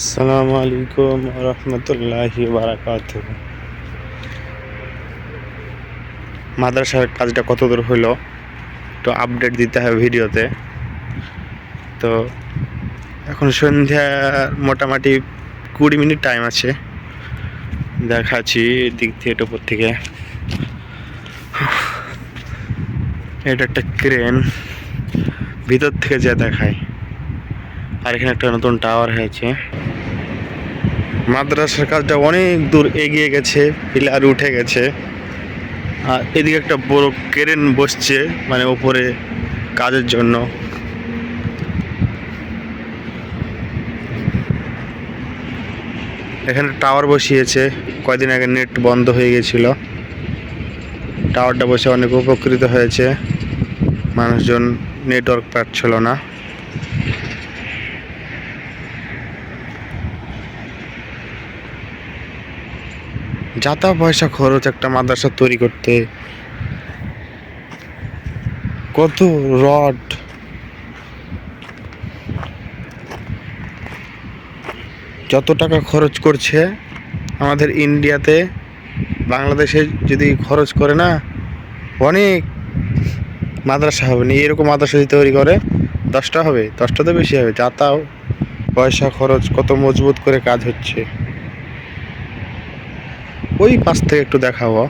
আসসালামু আলাইকুম রহমতুল্লাহি বারাকাত মাদ্রাসার কাজটা কত দূর হইল তো আপডেট দিতে হবে ভিডিওতে। তো এখন সন্ধ্যা মোটামুটি কুড়ি মিনিট টাইম আছে। দেখাচ্ছি দিক থেকে এটা উপর থেকে। এটা একটা ক্রেন ভিতর থেকে যা দেখায়। আর এখানে একটা নতুন টাওয়ার হয়েছে। মাদ্রাসার কাজটা অনেক দূর এগিয়ে গেছে পিলার উঠে গেছে। আর এদিকে একটা বড় ক্রেন বসছে মানে ওপরে কাজের জন্য। এখানে টাওয়ার বসিয়েছে, কয়দিন আগে নেট বন্ধ হয়ে গেছিল। টাওয়ারটা বসে অনেক উপকৃত হয়েছে। মানুষজন নেটওয়ার্ক পাচ্ছিল না। যাতা পয়সা খরচ একটা মাদ্রাসা তৈরি করতে। কত রড। যত টাকা খরচ করছে আমাদের ইন্ডিয়াতে, বাংলাদেশে যদি খরচ করে না, অনেক মাদ্রাসা হবে। না এরকম মাদ্রাসা যদি তৈরি করে, দশটা হবে, দশটা তো বেশি হবে। যাতা পয়সা খরচ কত মজবুত করে কাজ হচ্ছে। ওই পাশ থেকে একটু দেখাবো।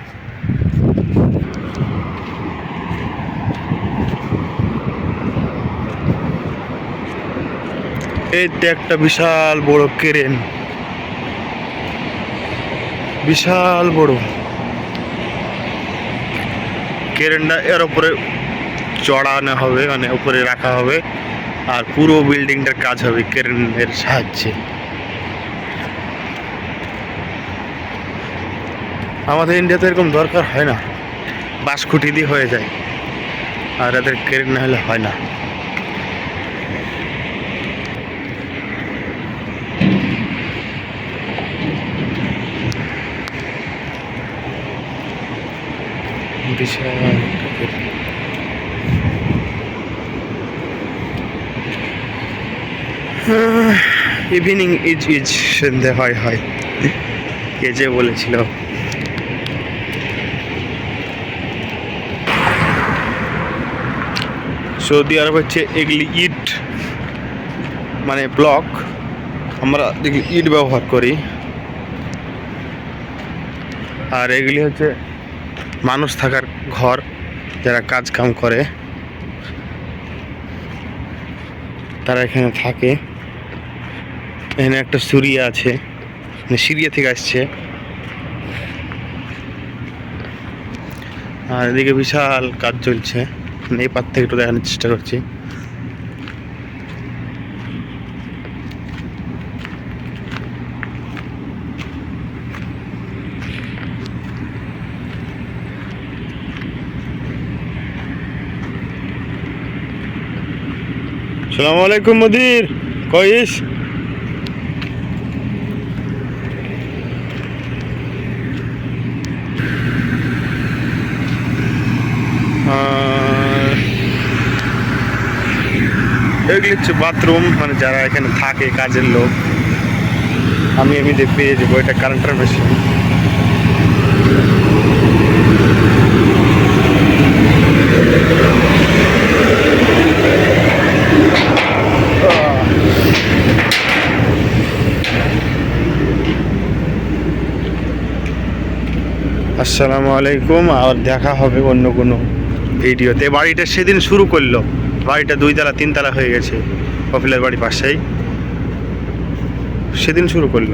এইটা একটা বিশাল বড় ক্রেন। বিশাল বড়। ক্রেনটা এর উপরে চড়ানো হবে মানে উপরে রাখা হবে, আর পুরো বিল্ডিংটার কাজ হবে ক্রেনের সাহায্যে। আমাদের ইন্ডিয়াতে এরকম দরকার হয় না। বাস খুঁটি দিয়ে হয়ে যায়। আর এদের ক্রেন না হলে হয় না। ইভিনিং ইজ ইজ সন্ধে হয় হয়। কে যে বলেছিল। সৌদি আরব হচ্ছে এগুলি ইট মানে ব্লক আমরা দেখি ইট ব্যবহার করি। আর এগুলি হচ্ছে মানুষ থাকার ঘর, যারা কাজ কাম করে। তারা এখানে থাকে। এখানে একটা সুরিয়া আছে মানে সিরিয়া থেকে আসছে। আর এদিকে বিশাল কাজ চলছে। এই পার থেকে একটু দেখানোর চেষ্টা করছি। সালাম আলাইকুম মদির কইস আর এগুলি হচ্ছে বাথরুম মানে যারা এখানে থাকে, কাজের লোক। আমি এমনিতে পেয়ে যাব, এটা কারেন্টের মেশিন আসসালামু আলাইকুম আর দেখা হবে অন্য কোনো ভিডিওতে। বাড়িটা সেদিন শুরু করল। বাড়িটা দুই তালা তিন তালা হয়ে গেছে। কপিলের বাড়ি পাশেই। সেদিন শুরু করল